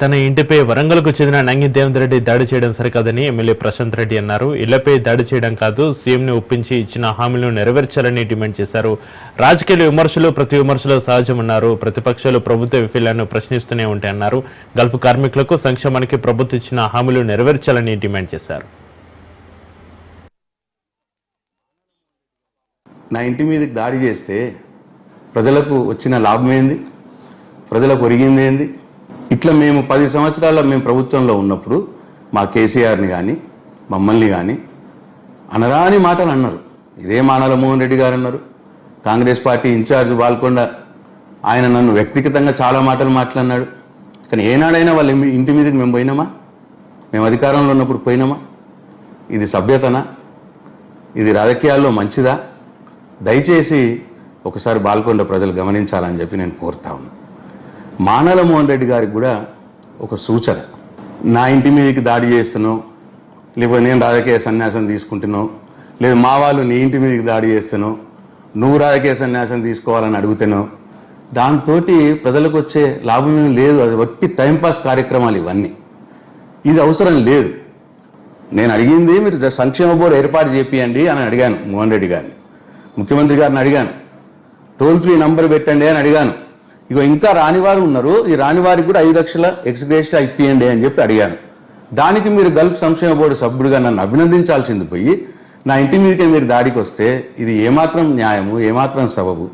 తన ఇంటిపై వరంగల్కు చెందిన నంగి దేవేంద్ర రెడ్డి దాడి చేయడం సరికాదని ఎమ్మెల్యే ప్రశాంత్ రెడ్డి అన్నారు. ఇళ్ళపై దాడి చేయడం కాదు సీఎంని ఒప్పించి ఇచ్చిన హామీలను నెరవేర్చాలని డిమాండ్ చేశారు. రాజకీయ విమర్శలు ప్రతి విమర్శలు సహజమన్నారు. ప్రతిపక్షాలు ప్రభుత్వ వైఫల్యాన్ని ప్రశ్నిస్తూనే ఉంటాయన్నారు గల్ఫ్ కార్మికులకు సంక్షేమానికి ప్రభుత్వం ఇచ్చిన హామీలు నెరవేర్చాలని డిమాండ్ చేశారు. నా ఇంటి మీదకి దాడి చేస్తే ప్రజలకు వచ్చిన లాభం ఏంది ప్రజలకు ఒరిగింది ఏంది ఇట్లా మేము పది సంవత్సరాల మేము ప్రభుత్వంలో ఉన్నప్పుడు మా కేసీఆర్ని కానీ మమ్మల్ని కానీ అనరాని మాటలు అన్నారు. ఇదే మానాల మోహన్ రెడ్డి గారు అన్నారు. కాంగ్రెస్ పార్టీ ఇన్ఛార్జ్ బాల్కొండ ఆయన నన్ను వ్యక్తిగతంగా చాలా మాటలు మాట్లాడినాడు. కానీ ఏనాడైనా వాళ్ళ ఇంటి- మీదకి మేము పోయినామా? మేము అధికారంలో ఉన్నప్పుడు పోయినామా? ఇది సభ్యతనా? ఇది రాజకీయాల్లో మంచిదా? దయచేసి ఒకసారి బాల్కొండ ప్రజలు గమనించాలని చెప్పి నేను కోరుతా ఉన్నాను మానల మోహన్ రెడ్డి గారికి కూడా ఒక సూచన. నా ఇంటి మీదకి దాడి చేస్తున్నావు లేకపోతే నేను రాజకీయ సన్యాసం తీసుకుంటున్నావు లేదు మా వాళ్ళు నీ ఇంటి మీదకి దాడి చేస్తున్నావు నువ్వు రాజకీయ సన్యాసం తీసుకోవాలని అడుగుతున్నావు. దాంతో ప్రజలకు వచ్చే లాభం ఏమీ లేదు అది వట్టి టైంపాస్ కార్యక్రమాలు ఇవన్నీ. ఇది అవసరం లేదు. నేను అడిగింది మీరు సంక్షేమ బోర్డు ఏర్పాటు చేపియండి అని అడిగాను మోహన్ రెడ్డి గారిని. ముఖ్యమంత్రి గారిని అడిగాను. టోల్ ఫ్రీ నంబర్ పెట్టండి అని అడిగాను. ఇగో ఇంకా రానివారు ఉన్నారు. ఈ రానివారికి కూడా ఐదు లక్షల ఎక్స్గ్రేషన్ ఇప్పియండి అని చెప్పి అడిగాను. దానికి మీరు గల్ఫ్ సంక్షేమ బోర్డు సభ్యుడిగా నన్ను అభినందించాల్సింది పోయి నా ఇంటి మీదకే మీరు దాడికి వస్తే ఇది ఏమాత్రం న్యాయము ఏమాత్రం సబబు?